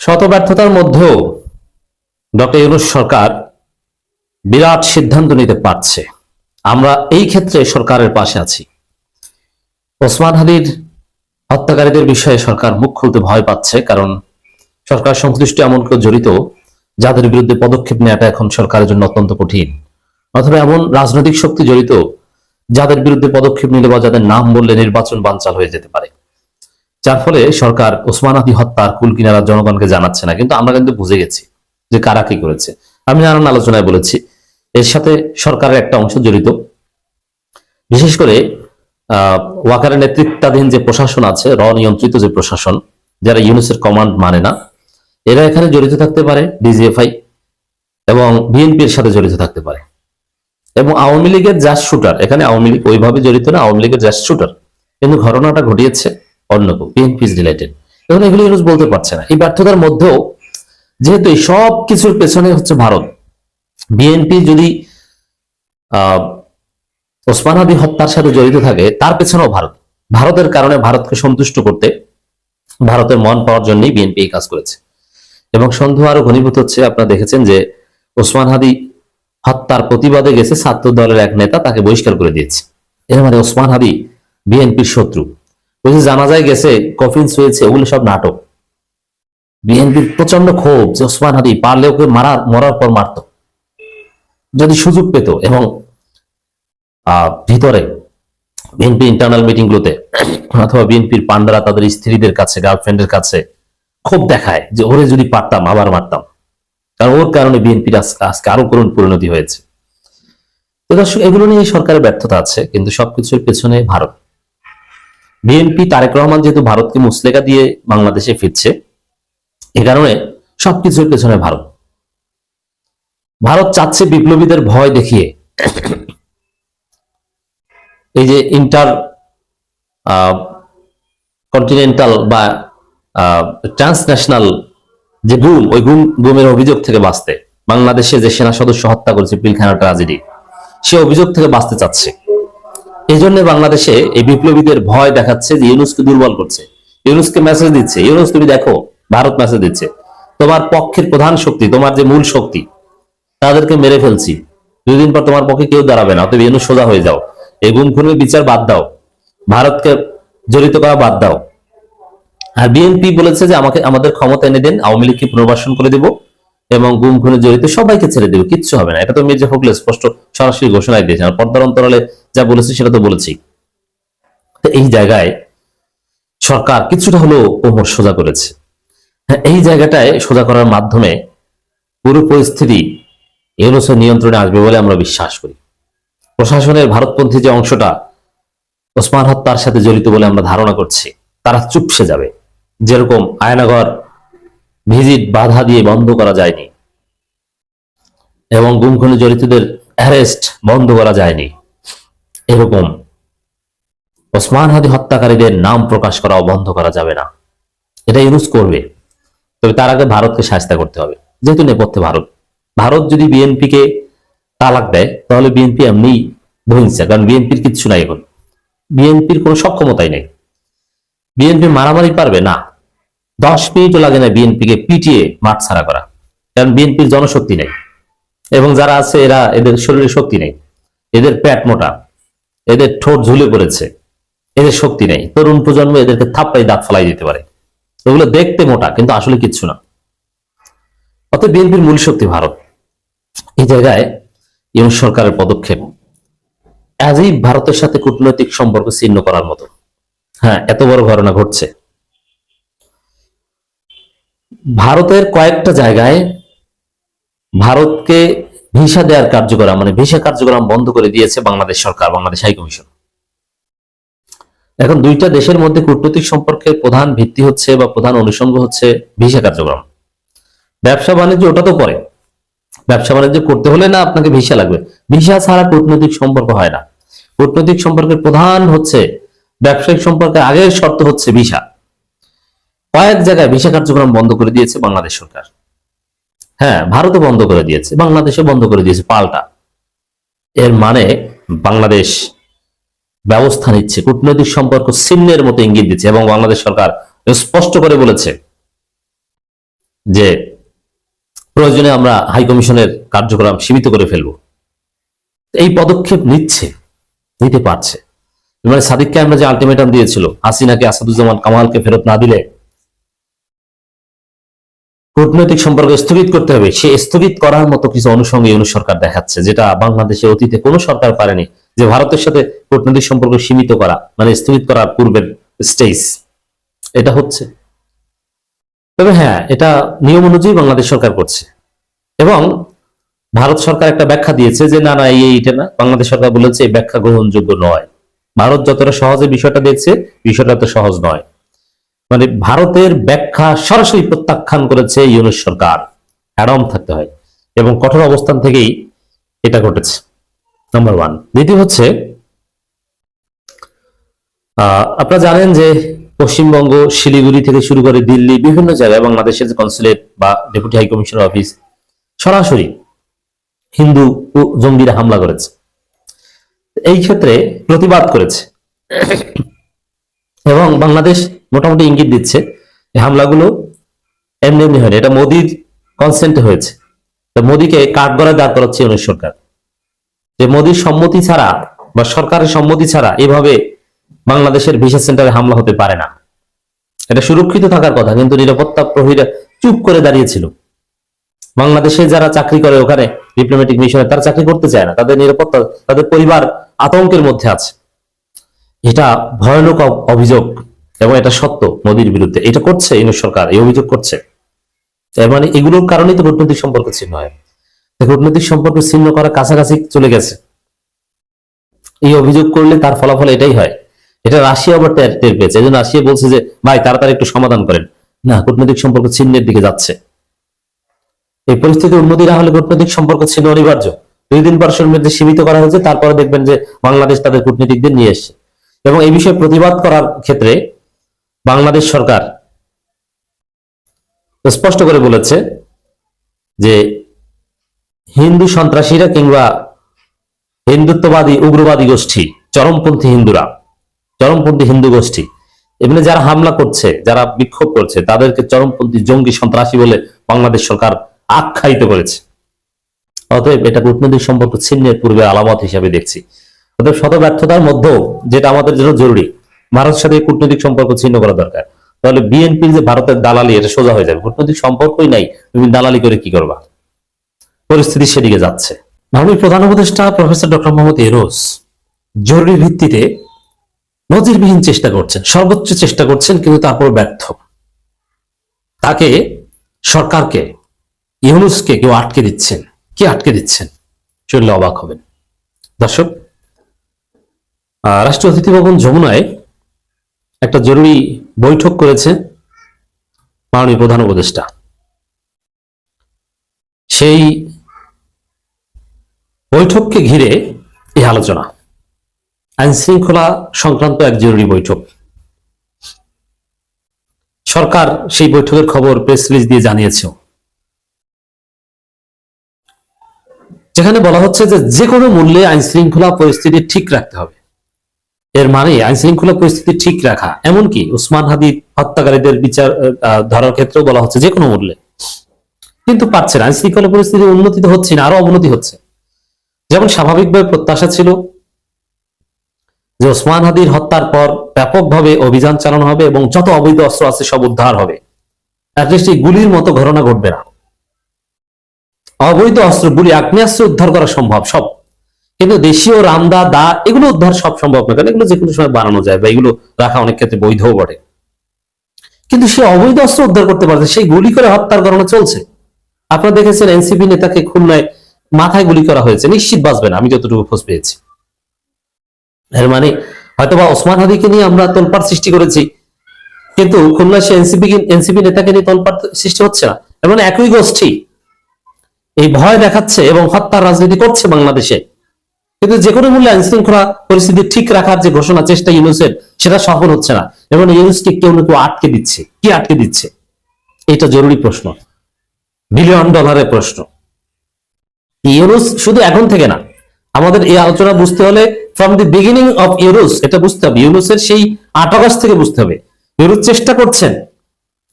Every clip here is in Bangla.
শত ব্যর্থতার মধ্যেও ডক্টর ইউনুস সরকার বিরাট সিদ্ধান্ত নিতে পারছে। আমরা এই ক্ষেত্রে সরকারের পাশে আছি। ওসমান হাদির হত্যাকারীদের বিষয়ে সরকার মুখ খুলতে ভয় পাচ্ছে, কারণ সরকার সংশ্লিষ্ট এমন কেউ জড়িত যাদের বিরুদ্ধে পদক্ষেপ নেওয়াটা এখন সরকারের জন্য অত্যন্ত কঠিন। অথবা এমন রাজনৈতিক শক্তি জড়িত যাদের বিরুদ্ধে পদক্ষেপ নিলে বা যাদের নাম বললে নির্বাচন বানচাল হয়ে যেতে পারে। যার ফলে সরকার ওসমান আদি হত্যার কুল কিনারা জনগণকে জানাচ্ছে না, কিন্তু আমরা কিন্তু বুঝে গেছি যে কারা কি করেছে। আমি নানান আলোচনায় বলেছি। এর সাথে সরকারের একটা অংশ জড়িত। বিশেষ করে, আহ, ওয়াকারের নেতৃত্বাধীন যে প্রশাসন আছে র নিয়ন্ত্রিত যে প্রশাসন, যারা ইউনুসের কমান্ড মানে না, এরা এখানে জড়িত থাকতে পারে, ডিজিএফআই এবং বিএনপির সাথে জড়িত থাকতে পারে। এবং আওয়ামী লীগের জাস্ট শুটার, এখানে আওয়ামী লীগ ওইভাবে জড়িত না, আওয়ামী লীগের জাস্ট শুটার। কিন্তু ঘটনাটা ঘটিয়েছে অন্য বিএনপি রিলেটেড এখন এগুলো ইউনুস বলতে পারছে না। এই ব্যর্থতার মধ্যেও যেহেতু এই সব কিছুর পেছনে হচ্ছে ভারত বিএনপি যদি ওসমান হাদি হত্যার সাথে জড়িত থাকে, তার পেছনেও ভারত। ভারতের কারণে ভারতকে সন্তুষ্ট করতে ভারতের মন পাওয়ার জন্যই বিএনপি কাজ করেছে। এবং সন্দেহ আরও ঘনীভূত হচ্ছে, আপনারা দেখেছেন যে ওসমান হাদি হত্যার প্রতিবাদে গেছে ছাত্র দলের এক নেতা, তাকে বহিষ্কার করে দিয়েছে। এর মানে ওসমান হাদি বিএনপির শত্রু। যে জানাজায় গেছে কফিন্স হয়েছে ওগুলো সব নাটক। বিএনপির প্রচণ্ড ক্ষোভ যে ওসমান হাদি পারলে ওকে মারা, মরার পর মারত। যদি সুযোগ পেত এবং ভিতরে বিএনপি ইন্টারনাল মিটিং গুলোতে অথবা বিএনপির পান্ডারা তাদের স্ত্রীদের কাছে গার্লফ্রেন্ডের কাছে খুব দেখায় যে ওরে যদি পারতাম, আবার মারতাম। কারণ ওর কারণে বিএনপির আজকে আরও করুণ পরিণতি হয়েছে। দর্শক, এগুলো নিয়ে সরকারের ব্যর্থতা আছে, কিন্তু সবকিছুর পেছনে ভারত। বিএনপি তারেক রহমান যেহেতু ভারতকে মুসলেকা দিয়ে বাংলাদেশে ফিরছে, এ কারণে সবকিছুর পেছনে ভারত। ভারত চাচ্ছে বিপ্লবীদের ভয় দেখিয়ে। এই যে ইন্টার কন্টিনেন্টাল বা ট্রান্সন্যাশনাল যে গুম, ওই গুম, গুমের অভিযোগ থেকে বাঁচতে, বাংলাদেশে যে সেনা সদস্য হত্যা করেছে পিলখানা ট্রাজেডি, সে অভিযোগ থেকে বাঁচতে চাচ্ছে। এই জন্য বাংলাদেশে এই বিপ্লবীদের ভয় দেখাচ্ছে যে ইউনুসকে দুর্বল করছে। ইউনুসকে মেসেজ দিচ্ছে, ইউনুস, তুমি দেখো, ভারত মেসেজ দিচ্ছে। তোমার পক্ষের প্রধান শক্তি, তোমার যে মূল শক্তি, তাদেরকে মেরে ফেলছি। দুদিন পর তোমার পক্ষে কেউ দাঁড়াবে না, অতএব ইউনুস সোজা হয়ে যাও। এই গুম খুনের বিচার বাদ দাও। ভারতকে জড়িত করা বাদ দাও। আর বিএনপি বলেছে যে, আমাকে, আমাদের ক্ষমতা এনে দেন, আওয়ামী লীগকে পুনর্বাসন করে দেব। এবং গুম খুনে জড়িত সবাইকে ছেড়ে দেবো কিচ্ছু হবে না। এটা তো মির্জা ফখরুল স্পষ্ট সরাসরি ঘোষণায় দিয়েছেন আর পর্দার অন্তরালে যা বলেছে সেটা তো বলেছি। এই জায়গায় সরকার কিছুটা হলেও কোমর সোজা করেছে। হ্যাঁ, এই জায়গাটায় সোজা করার মাধ্যমে পুরো পরিস্থিতি ইউনুসের নিয়ন্ত্রণে আসবে বলে আমরা বিশ্বাস করি। প্রশাসনের ভারতপন্থী যে অংশটা ওসমান হত্যার সাথে জড়িত বলে আমরা ধারণা করছি তারা চুপসে যাবে। যেরকম আয়নাঘর ভিজিট বাধা দিয়ে বন্ধ করা যায়নি এবং গুম খুনে জড়িতদের অ্যারেস্ট বন্ধ করা যায়নি। এরকম ওসমান হাদি হত্যাকারীদের নাম প্রকাশ করাও বন্ধ করা যাবে না। এটা ইউজ করবে। তবে তার আগে ভারতকে সাহায্য করতে হবে। যেহেতু নেপথ্যে ভারত। ভারত যদি বিএনপিকে তালাক দেয়, তাহলে বিএনপি এমনি ভহিংসা, কারণ বিএনপির কিচ্ছু নাই এখন। বিএনপির কোনো সক্ষমতাই নেই। বিএনপি মারামারি পারবে? না। দশ মিনিটও লাগে না বিএনপিকে পিটিয়ে মাঠ ছাড়া করা। কারণ বিএনপির জনশক্তি নেই। এবং যারা আছে, এরা এদের শরীরে শক্তি নেই। এদের প্যাট মোটা। এদের ঠোঁট ঝুলে পড়েছে। এদের শক্তি নেই। তরুণ প্রজন্ম এদেরকে থাপ্পাই দাঁত ফেলাই দিতে পারে। ওগুলো দেখতে মোটা, কিন্তু আসলে কিচ্ছু না। অতএব বিএনপির মূল শক্তি ভারত। এই জায়গায় ইউনুস সরকারের পদক্ষেপ। আজই ভারতের সাথে কূটনৈতিক সম্পর্ক ছিন্ন করার মতো। হ্যাঁ এত বড় ঘটনা ঘটছে। ভারতের কয়েকটা জায়গায় ভারতকে ভিসা দেওয়ার কার্যক্রম মানে ভিসা কার্যক্রম বন্ধ করে দিয়েছে বাংলাদেশ সরকার, বাংলাদেশ হাই কমিশন। এখন দুইটা দেশের মধ্যে কূটনৈতিক সম্পর্কের প্রধান ভিত্তি হচ্ছে বা প্রধান অনুষঙ্গ হচ্ছে ভিসা কার্যক্রম। ব্যবসা বাণিজ্য ওটা তো পরে। ব্যবসা বাণিজ্য করতে হলে না আপনাকে ভিসা লাগবে। ভিসা ছাড়া কূটনৈতিক সম্পর্ক হয় না। কূটনৈতিক সম্পর্কের প্রধান হচ্ছে, ব্যবসায়িক সম্পর্কের আগের শর্ত হচ্ছে ভিসা। কয়েক জায়গায় ভিসা কার্যক্রম বন্ধ করে দিয়েছে বাংলাদেশ সরকার। হ্যাঁ ভারতও বন্ধ করে দিয়েছে, বাংলাদেশও বন্ধ করে দিয়েছে, পাল্টা। এর মানে বাংলাদেশ ব্যবস্থা নিচ্ছে, কূটনৈতিক সম্পর্ক চিহ্নের মতো ইঙ্গিত দিচ্ছে এবং বাংলাদেশ সরকার স্পষ্ট করে বলেছে যে প্রয়োজনে আমরা হাই কমিশনের কার্যক্রম সীমিত করে ফেলব। এই পদক্ষেপ নিচ্ছে, নিতে পারছে। মানে সাদিককে আমরা যে আলটিমেটাম দিয়েছিল, হাসিনাকে আসাদুজ্জামান কামালকে ফেরত না দিলে কূটনৈতিক সম্পর্ক স্থগিত করতে হবে। সে স্থগিত করার মতো কিছু অনুষঙ্গে ইউনুস সরকার দেখাচ্ছে, যেটা বাংলাদেশে অতীতে কোনো সরকার পারেনি, যে ভারতের সাথে কূটনৈতিক সম্পর্ক সীমিত করা মানে স্থগিত করার পূর্বের স্টেজ এটা হচ্ছে। তবে হ্যাঁ এটা নিয়ম অনুযায়ী বাংলাদেশ সরকার করছে। এবং ভারত সরকার একটা ব্যাখ্যা দিয়েছে যে, না না, এই এটা না। বাংলাদেশ সরকার বলেছে, এই ব্যাখ্যা গ্রহণযোগ্য নয়। ভারত যতটা সহজে বিষয়টা দেখছে, বিষয়টা তো সহজ নয়। মানে ভারতের ব্যাখ্যা সরাসরি প্রত্যাখ্যান করেছে ইউনুস সরকার। অ্যাডম থাকতে হয়। এবং কঠোর অবস্থান থেকেই এটা ঘটেছে। নাম্বার ওয়ান দ্বিতীয় হচ্ছে আপনারা জানেন যে পশ্চিমবঙ্গ, শিলিগুড়ি থেকে শুরু করে দিল্লি, বিভিন্ন জায়গায় বাংলাদেশের যে কনসুলেট বা ডেপুটি হাই কমিশনার অফিস সরাসরি হিন্দু জঙ্গিরা হামলা করেছে। এই ক্ষেত্রে প্রতিবাদ করেছে। এবং বাংলাদেশ মোটামুটি ইঙ্গিত দিচ্ছে হামলাগুলো এমনি এমনি হয়নি। এটা মোদির কনসেন্টে হয়েছে। মোদিকে কাঠ গড়ায় দাঁড় করাচ্ছে ইউনিট সরকার। যে মোদির সম্মতি ছাড়া বা সরকারের সম্মতি ছাড়া এভাবে বাংলাদেশের ভিসা সেন্টারে হামলা হতে পারে না। এটা সুরক্ষিত থাকার কথা, কিন্তু নিরাপত্তা প্রহরীরা চুপ করে দাঁড়িয়েছিল। বাংলাদেশে যারা চাকরি করে, ওখানে ডিপ্লোম্যাটিক মিশনে তারা চাকরি করতে চায় না। তাদের নিরাপত্তা, তাদের পরিবার আতঙ্কের মধ্যে আছে। এটা ভয়ানক অভিযোগ। এবং এটা সত্য মোদির বিরুদ্ধে। এটা করছে ইউনিট সরকার, এই অভিযোগ করছে। তার মানে এগুলোর কারণেই তো কূটনৈতিক সম্পর্ক ছিন্ন হয়। কূটনৈতিক সম্পর্ক ছিন্ন করা কাছাকাছি চলে গেছে। এই অভিযোগ করলে তার ফলাফল এটাই হয়। এটা রাশিয়া আবার টের পেয়েছে। এই জন্য রাশিয়া বলছে যে, ভাই, তাড়াতাড়ি একটু সমাধান করেন। না, কূটনৈতিক সম্পর্ক ছিন্নের দিকে যাচ্ছে। এই পরিস্থিতি উন্নতি না হলে কূটনৈতিক সম্পর্ক ছিন্ন অনিবার্য। দুই দিন বর্ষের মধ্যে সীমিত করা হয়েছে, তারপরে দেখবেন যে বাংলাদেশ তাদের কূটনীতিকদের নিয়ে এসছে। এবং এই বিষয়ে প্রতিবাদ করার ক্ষেত্রে বাংলাদেশ সরকার স্পষ্ট করে বলেছে যে হিন্দু সন্ত্রাসীরা কিংবা হিন্দুত্ববাদী, উগ্রবাদী গোষ্ঠী, চরমপন্থী হিন্দুরা, চরমপন্থী হিন্দু গোষ্ঠী, এমনি যারা হামলা করছে, যারা বিক্ষোভ করছে, তাদেরকে চরমপন্থী জঙ্গি সন্ত্রাসী বলে বাংলাদেশ সরকার আখ্যায়িত করেছে। অতএব এটা কূটনৈতিক সম্পর্ক ছিন্নের পূর্বে আলামত হিসাবে দেখছি। অতএব শত ব্যর্থতার মধ্যেও যেটা আমাদের জন্য জরুরি ভারতের সাথে কূটনৈতিক সম্পর্ক ছিন্ন করা দরকার। তাহলে বিএনপির যে ভারতের দালালি এটা সোজা হয়ে যাবে। কূটনৈতিক সম্পর্কই নাই তুমি দালালি করে কি করবা? পরিস্থিতি সেদিকে যাচ্ছে। মাননীয় প্রধান উপদেষ্টা প্রফেসর ডক্টর মোহাম্মদ এরোজ জরুরি ভিত্তিতে নজিরবিহীন চেষ্টা করছেন সর্বোচ্চ চেষ্টা করছেন কিন্তু তারপর ব্যর্থ। তাকে সরকারকে ইউনুসকে কেউ আটকে দিচ্ছেন। কি আটকে দিচ্ছেন? শুনলে অবাক হবেন। দর্শক আহ, রাষ্ট্রীয় অতিথি ভবন যমুনায় একটা জরুরি বৈঠক করেছে মাননীয় প্রধান উপদেষ্টা। সেই বৈঠককে ঘিরে এই আলোচনা। আইন শৃঙ্খলা সংক্রান্ত এক জরুরি বৈঠক। সরকার সেই বৈঠকের খবর প্রেস রিলিজ দিয়ে জানিয়েছে। যেখানে বলা হচ্ছে যে যে কোনো মূল্যে আইন শৃঙ্খলা পরিস্থিতি ঠিক রাখতে হবে। এর মানে আইন শৃঙ্খলা পরিস্থিতি ঠিক রাখা। এমনকি উসমান হাদির হত্যাকারীদের বিচার ধরার ক্ষেত্রেও বলা হচ্ছে যে কোনো মূল্যে। কিন্তু পারছে না, আইন শৃঙ্খলা পরিস্থিতি উন্নতি তো হচ্ছে না, আরও অবনতি হচ্ছে। যেমন স্বাভাবিকভাবে প্রত্যাশা ছিল যে ওসমান হাদির হত্যার পর ব্যাপকভাবে অভিযান চালানো হবে এবং যত অবৈধ অস্ত্র আছে সব উদ্ধার হবে। অ্যাটলিস্ট এই গুলির মতো ঘটনা ঘটবে না। অবৈধ অস্ত্র, গুলি, আগ্নেয়াস্ত্র উদ্ধার করা সম্ভব, সব। কিন্তু দেশীয় রামদা, দা, এগুলো উদ্ধার সব সম্ভব না, কারণ এগুলো যে কোনো সময় বানানো যায় বা এগুলো রাখা অনেক ক্ষেত্রে বৈধও বটে। কিন্তু সে অবৈধ অস্ত্র উদ্ধার করতে পারছে, সেই গুলি করে হত্যার ঘটনা চলছে। আপনারা দেখেছেন এনসিপি নেতাকে খুলনায় মাথায় গুলি করা হয়েছে, নিশ্চিত বাঁচবে না, আমি যতটুকু খোঁজ পেয়েছি। এর মানে হয়তোবা ওসমান হাদিকে নিয়ে আমরা তোলপাড় সৃষ্টি করেছি, কিন্তু খুলনা সে এনসিপি এনসিপি নেতাকে নিয়ে তোলপাড় সৃষ্টি হচ্ছে না। এর মানে একই গোষ্ঠী এই ভয় দেখাচ্ছে এবং হত্যার রাজনীতি করছে বাংলাদেশে। কিন্তু যে কোনো মূল্যে আইন শৃঙ্খলা পরিস্থিতি ঠিক রাখার যে ঘোষণা চেষ্টা ইউনুসের, সেটা সফল হচ্ছে না। এবং ইউনুসকে কেউ না কেউ আটকে দিচ্ছে। কি আটকে দিচ্ছে? এটা জরুরি প্রশ্ন। বিলিয়ন ডলারের প্রশ্ন। ইউনুস শুধু এখন থেকে না, আমাদের এই আলোচনা বুঝতে হলে ফ্রম দি বিগিনিং অফ ইউরুস এটা বুঝতে হবে। ইউনুসের সেই আট অগস্ট থেকে বুঝতে হবে। ইউরুস চেষ্টা করছেন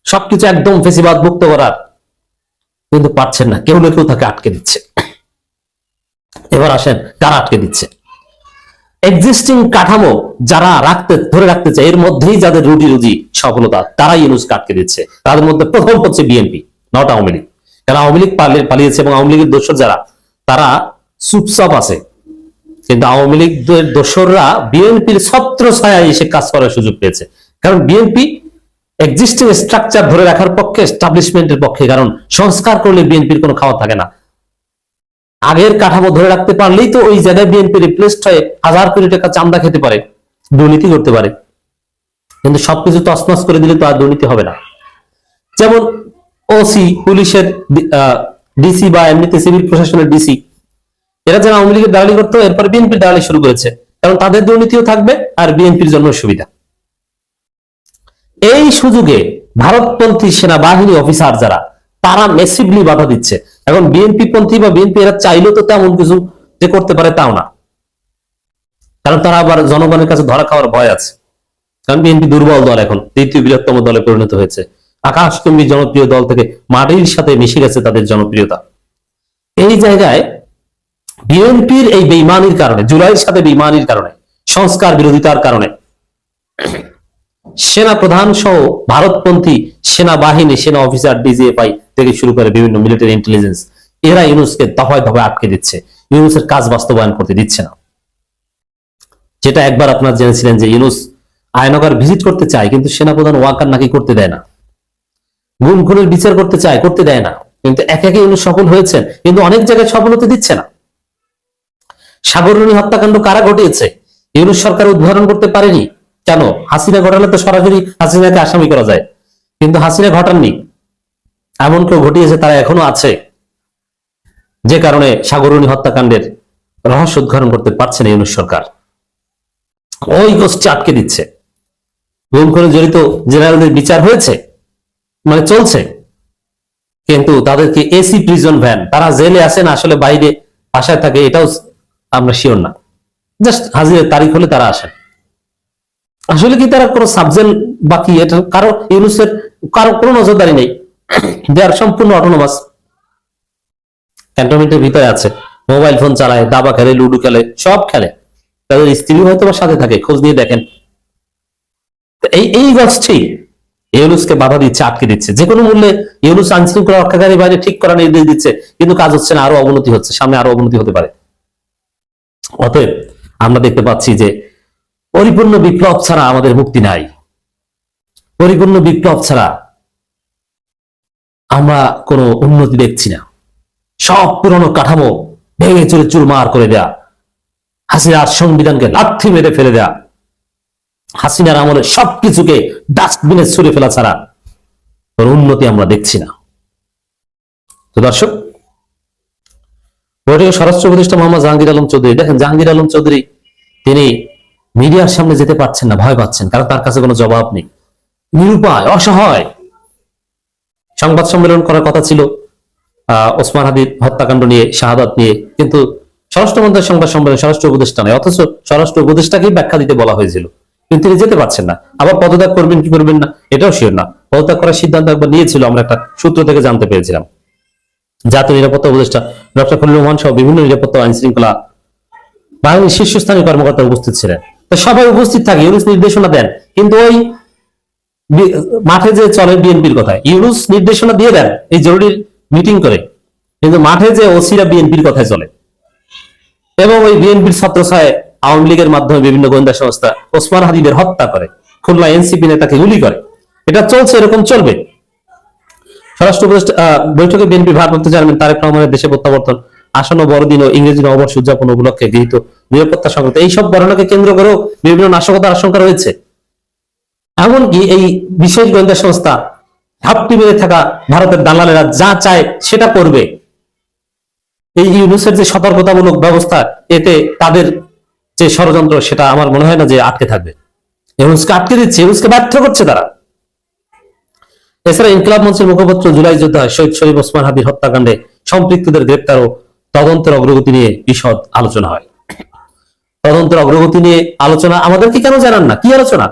সবকিছু একদম ফেসিবাদ মুক্ত করার, কিন্তু পারছেন না। কেউ না কেউ তাকে আটকে দিচ্ছে। এবার আসেন, কারা আটকে দিচ্ছে? এক্সিস্টিং কাঠামো যারা রাখতে, ধরে রাখতে চায়, এর মধ্যেই যাদের রুটি রুজি সফলতা, তারাই ইউনুস আটকে দিচ্ছে। তাদের মধ্যে প্রথম হচ্ছে বিএনপি নট আওয়ামী লীগ। কারণ আওয়ামী লীগ পালিয়ে, পালিয়েছে এবং আওয়ামী লীগের দোষর যারা, তারা চুপচাপ আছে। কিন্তু আওয়ামী লীগের দোসররা বিএনপির ছত্র ছায়া এসে কাজ করার সুযোগ পেয়েছে। কারণ বিএনপি এক্সিস্টিং স্ট্রাকচার ধরে রাখার পক্ষে এস্টাবলিশমেন্টের পক্ষে, কারণ সংস্কার করলে বিএনপির কোনো খাওয়া থাকে না। আগের কাঠামো ধরে রাখতে পারলেই তো ওই জায়গায় বিএনপি রিপ্লেসড হয়ে হাজার কোটি টাকা চান্দা খেতে পারে, দুর্নীতি করতে পারে। কিন্তু সবকিছু তছনছ করে দিলে তো আর দুর্নীতি হবে না। যেমন ওসি পুলিশের ডিসি বা এমনিতে সিভিল প্রশাসনের ডিসি এরা যারা আওয়ামী লীগের দালালি করতো, এরপরে বিএনপির দালালি শুরু করেছে। কারণ তাদের দুর্নীতিও থাকবে আর বিএনপির জন্য সুবিধা। এই সুযোগে ভারতপন্থী সেনাবাহিনী অফিসার যারা, তারা মেসিভলি বাধা দিচ্ছে। এখন বিএনপি পন্থী বা বিএনপি এরা চাইলেও তো তেমন কিছু যে করতে পারে তাও না। কারণ তারা আবার জনগণের কাছে ধরা খাওয়ার ভয় আছে। কারণ বিএনপি দুর্বল দল এখন, দ্বিতীয় বৃহত্তম দলে পরিণত হয়েছে। আকাশচুম্বী জনপ্রিয় দল থেকে মাটির সাথে মিশে গেছে তাদের জনপ্রিয়তা। এই জায়গায় বিএনপির এই বেইমানির কারণে, জুলাইয়ের সাথে বেইমানির কারণে, সংস্কার বিরোধিতার কারণে সেনা প্রধান সহ ভারতপন্থী সেনাবাহিনী, সেনা অফিসার, ডিজিএফআই থেকে শুরু করে বিভিন্ন মিলিটারি ইন্টেলিজেন্স এরা ইউনুসকে দফায় দফায় আটকে দিচ্ছে। ইউনুসের কাজ বাস্তবায়ন করতে দিচ্ছে না। যেটা একবার আপনারা জেনেছিলেন যে ইউনুস আয়নগর ভিজিট করতে চায়, কিন্তু সেনাপ্রধান ওয়াকার নাকি করতে দেয় না। গুম, খুনের বিচার করতে চায়, করতে দেয় না। কিন্তু এক একে ইউনুস সফল হয়েছেন, কিন্তু অনেক জায়গায় সফল হতে দিচ্ছে না। সাগরণী হত্যাকাণ্ড কারা ঘটিয়েছে? ইউনুস সরকার উদ্ঘাটন করতে পারেনি। কেন? হাসিনা ঘটালে তো সরাসরি হাসিনাকে আসামি করা যায়। কিন্তু হাসিনা ঘটাননি। এমন কেউ ঘটিয়েছে, তারা এখনও আছে। যে কারণে সাগরণী হত্যাকাণ্ডের রহস্য উদ্ঘাটন করতে পারছে না ইউনুস সরকার। ওই গোষ্ঠী আটকে দিচ্ছে। গুম করে জড়িত জেনারেলদের বিচার হয়েছে মানে চলছে। কিন্তু তাদেরকে এসি প্রিজন ভ্যান, তারা জেলে আসেন আসলে বাইরে বাসায় থাকে, এটাও আমরা শিওর না। জাস্ট হাজিরের তারিখ হলে তারা আসেন। আসলে কি তারা কোনো সাবজেক্ট বাকি? এটা কারও ইউনুসের, কারও কোনো নজরদারি নেই। দে আর সম্পূর্ণ অটোনোমাস ক্যান্টনমেন্টের ভিতরে আছে। মোবাইল ফোন চালায়, দাবা খেলে, লুডো খেলে, সব খেলে। তাদের স্ত্রী হয়তো বা সাথে থাকে, খোঁজ নিয়ে দেখেন। এই এই গোষ্ঠী ইউনুসকে বাধা দিচ্ছে, আটকে দিচ্ছে। যে কোনো মূল্যে ইউনুস আইন শৃঙ্খলা রক্ষাকারী বাইরে ঠিক করার নির্দেশ দিচ্ছে, কিন্তু কাজ হচ্ছে না, আরও অবনতি হচ্ছে, সামনে আরও অবনতি হতে পারে। অতএব আমরা দেখতে পাচ্ছি যে পরিপূর্ণ বিপ্লব ছাড়া আমাদের মুক্তি নাই। পরিপূর্ণ বিপ্লব ছাড়া আমরা কোনো উন্নতি দেখছি না। সব পুরনো কাঠামো ভেঙে চুরে চুরমার করে দেয়া। হাসিনার সংবিধানকে লাথি মেরে ফেলে দেয়া। হাসিনার আমলে সবকিছুকে ডাস্টবিনে ছুড়ে ফেলা ছাড়া কোনো উন্নতি আমরা দেখছি না। তো দর্শক, বৈঠকে স্বরাষ্ট্র উপদেষ্টা মোহাম্মদ জাহাঙ্গীর আলম চৌধুরী, দেখেন জাহাঙ্গীর আলম চৌধুরী, তিনি মিডিয়ার সামনে যেতে পারছেন না, ভয় পাচ্ছেন, কারণ তার কাছে কোনো জবাব নেই। নিরুপায়, অসহায় সংবাদ সম্মেলন করার কথা ছিল। আহ, ওসমান হাদির হত্যাকাণ্ড নিয়ে, শাহাদাত নিয়ে। কিন্তু স্বরাষ্ট্র মন্ত্রীর সংবাদ সম্মেলন স্বরাষ্ট্র উপদেষ্টা নয়, অথচ স্বরাষ্ট্র উপদেষ্টাকেই ব্যাখ্যা দিতে বলা হয়েছিল। কিন্তু তিনি যেতে পারছেন না। আবার পদত্যাগ করবেন কি করবেন না, এটাও শিওর না। পদত্যাগ করার সিদ্ধান্ত একবার নিয়েছিল, আমরা একটা সূত্র থেকে জানতে পেরেছিলাম। জাতীয় নিরাপত্তা উপদেষ্টা ডক্টর খলিল রহমান সহ বিভিন্ন নিরাপত্তা আইন শৃঙ্খলা বাহিনীর শীর্ষস্থানীয় কর্মকর্তা উপস্থিত ছিলেন। সবাই উপস্থিত থাকে, ইউনুস নির্দেশনা দেন। কিন্তু ওই মাঠে যে চলে বিএনপির কথায় ইউনুস নির্দেশনা দিয়ে দেন এই জরুরি মিটিং করে, কিন্তু মাঠে যে ওসিরা বিএনপির কথায় চলে। এবং ওই বিএনপির ছাত্রছায় আওয়ামী লীগের মাধ্যমে বিভিন্ন গোয়েন্দা সংস্থা ওসমান হাদিদের হত্যা করে, খুলনা এনসিপি নেতাকে গুলি করে। এটা চলছে, এরকম চলবে। স্বরাষ্ট্র বৈঠকে বিএনপি ভারপ্রাপ্ত চেয়ারম্যান তারেক রহমানের দেশে প্রত্যাবর্তন, আসন্ন বড়দিন ও ইংরেজি নববর্ষ উদযাপন উপলক্ষে গৃহীত নিরাপত্তা সংক্রান্ত এইসব বর্ণনাকে কেন্দ্র করেও বিভিন্ন নাশকতার আশঙ্কা রয়েছে। এমনকি এই বিশেষ গোয়েন্দা সংস্থা ঘাপটি মেরে থাকা ভারতের দালালেরা যা চায় সেটা করবে। এই ইউনুসের যে সতর্কতামূলক ব্যবস্থা, এতে তাদের যে ষড়যন্ত্র, সেটা আমার মনে হয় না যে আটকে থাকবে। ইউনুসকে আটকে দিচ্ছে, ইউনুসকে ব্যর্থ করছে তারা। এছাড়া ইনকলাব মঞ্চের মুখপাত্র, জুলাই যোদ্ধা শহীদ শরীফ ওসমান হাদির হত্যাকাণ্ডে সম্পৃক্তদের গ্রেপ্তার ও তদন্তের অগ্রগতি নিয়ে বিশদ আলোচনা হয়। তদন্তের অগ্রগতি নিয়ে আলোচনা আমাদেরকে কেন জানান না? কি আলোচনা?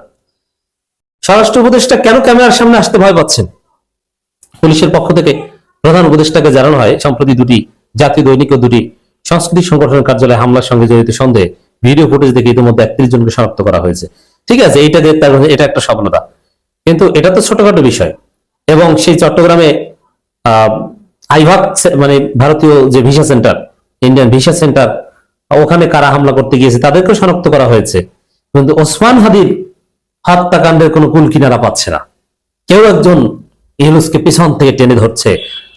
স্বরাষ্ট্র উপদেষ্টা কেন ক্যামেরার সামনে আসতে ভয় পাচ্ছেন? পুলিশের পক্ষ থেকে প্রধান উপদেষ্টাকে জানানো হয়, সম্প্রতি দুটি জাতীয় দৈনিক ও দুটি সংস্কৃতি সংগঠনের কার্যালয়ে হামলার সঙ্গে জড়িত সন্দেহে ভিডিও ফুটেজ দেখে ইতিমধ্যে একত্রিশ জনকে শনাক্ত করা হয়েছে। ঠিক আছে, এইটা দেখতে এটা একটা সফলতা কিন্তু এটা তো ছোটখাটো বিষয়। এবং সেই চট্টগ্রামে আইভাক মানে ভারতীয় যে visa centre, Indian visa centre, ওখানে কারা হামলা করতে গিয়েছে তাদেরকেও শনাক্ত করা হয়েছে। কিন্তু ওসমান হাদির হত্যাকাণ্ডের কোনো কুল কিনারা পাচ্ছে না। কেউ একজন ইহলুসকে পিছন থেকে টেনে ধরছে,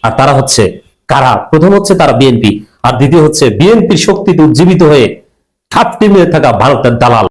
আর তারা হচ্ছে কারা? প্রথম হচ্ছে তারা বিএনপি, আর দ্বিতীয় হচ্ছে বিএনপির শক্তিতে উজ্জীবিত হয়ে খাপটি মেরে থাকা ভারতের দালাল।